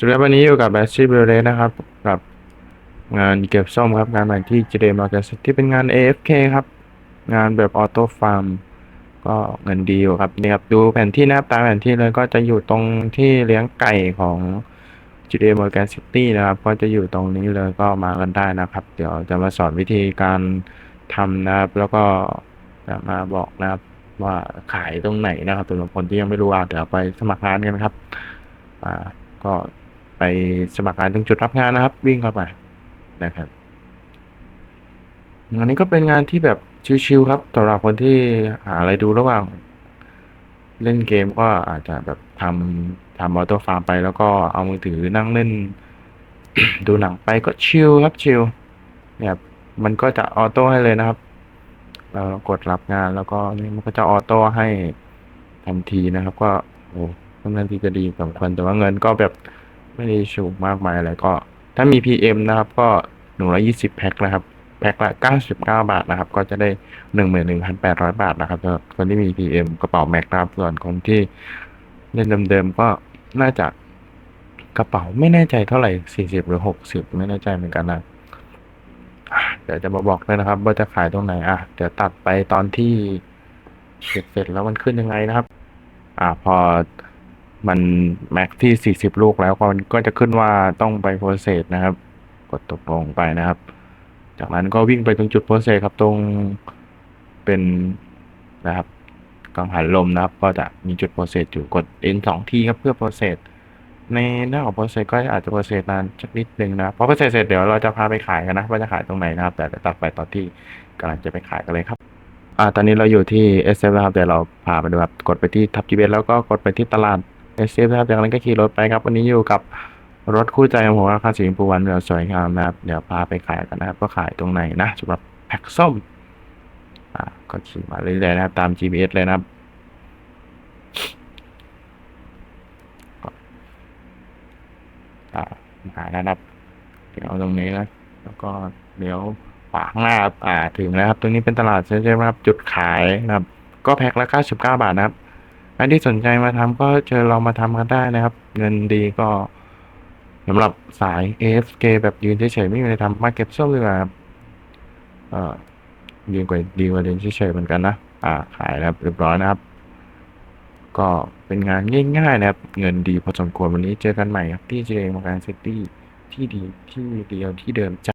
สำหรับวันนี้อยู่กับแบชชี่เบลเลนะครับ กับงานเก็บส้มครับ งานใหม่ที่ JD Market ที่เป็นงาน AFK ครับ งานแบบออโต้ฟาร์มก็เงินดีอยู่ครับนี่ครับดูแผนที่นะครับตามแผนที่เลยก็จะอยู่ตรงที่เลี้ยงไก่ของ JD Morgan City นะครับ ก็จะอยู่ตรงนี้เลยก็มากันได้นะครับ เดี๋ยวจะมาสอนวิธีการทำนะครับ แล้วก็จะมาบอกนะครับ ว่าขายตรงไหนนะครับสำหรับคนที่ยังไม่รู้อะเดี๋ยวไปสมัครงานกันครับ อ่าก็ ไปสมัครงานตรงจุดรับงานนะครับ วิ่งเข้าไปนะครับงานนี้ก็เป็นงานที่แบบชิวๆครับสำหรับคนที่หาอะไรดูระหว่าง เล่นเกมก็อาจจะแบบทำทำออโต้ฟาร์มไป แล้วก็เอามือถือนั่งเล่น ดูหนังไปก็ชิลครับชิลเนี่ยครับมันก็จะออโต้ให้เลยนะครับ เรากดรับงานแล้วก็นี่มันก็จะออโต้ให้ทันทีนะครับ ก็โอ้ค่อนข้างที่จะดีสำคัญแต่ว่าเงินก็แบบ ไม่ได้สูงมากมายอะไรก็ ถ้ามี PM นะครับก็หนึ่งร้อยี่สิบแพ็คนะครับ แพ็คละเก้าสิบเก้าบาทนะครับ ก็จะได้หนึ่งหมื่นหนึ่งพันแปดร้อยบาทนะครับสำหรับคนที่มี PM กระเป๋าแม็กนะครับ ส่วนคนที่เล่นเดิมๆก็น่าจะกระเป๋าไม่แน่ใจเท่าไหร่สี่สิบหรือหกสิบไม่แน่ใจเหมือนกันนะอะเดี๋ยวจะมาบอกเลยนะครับ ว่าจะขายตรงไหนอะเดี๋ยวตัดไปตอนที่เสร็จเสร็จแล้วมันขึ้นยังไงนะครับ อ่าพอ มันแม็กที่ 40 ลูกแล้วก็ก็จะขึ้นว่าต้องไปโปรเซสนะครับ กดตกลงไปนะครับ จากนั้นก็วิ่งไปตรงจุดโปรเซสครับตรงเป็นนะครับกังหันลมนะครับ ก็จะมีจุดโปรเซสอยู่กด N สองทีครับเพื่อโปรเซสในหน้าของโปรเซสก็อาจจะโปรเซสนานสักนิดนึงนะพอโปรเซสเสร็จเดี๋ยวเราจะพาไปขายกันนะว่าจะขายตรงไหนนะครับ แต่ตัดไปตอนที่กำลังจะไปขายกันเลยครับอ่าตอนนี้เราอยู่ที่ s อ f นะครับเดี๋ยวเราพาไปดูครับกดไปที่ทับจีเบแล้วก็กดไปที่ตลาด s อ f นะครับจากนั้นก็ขี่รถไปครับ วันนี้อยู่กับรถคู่ใจของผมราคาสีชมพูวันเดียวสวยงามนะครับ เดี๋ยวพาไปขายกันนะครับ ก็ขายตรงไหนนะสำหรับแพ็คส้มอ่าก็ขี่มาเรื่อยๆนะครับ ตาม GPS เลยนะครับอ่าหานะครับเดี๋ยวตรงนี้นะแล้วก็เดี๋ยวขวาข้างหน้าครับอ่าถึงแล้วครับ ตรงนี้เป็นตลาดเซ็นทรัลนะครับ จุดขายนะครับ ก็แพ็คละ99บาทนะครับ ใครที่สนใจมาทำก็เชิญเรามาทำกันได้นะครับ เงินดีก็สำหรับสาย AFK แบบยืนเฉยๆไม่มีอะไรทำมาเก็บส้มดีกว่าครับเอ่อดีกว่าดีกว่าเดินเฉยๆเหมือนกันนะอ่าขายแล้วเรียบร้อยนะครับ ก็เป็นงานง่ายๆนะครับ เงินดีพอสมควรวันนี้เจอกันใหม่ครับที่เจมการซิตี้ที่ดีที่เดียวที่เดิมจ้ะ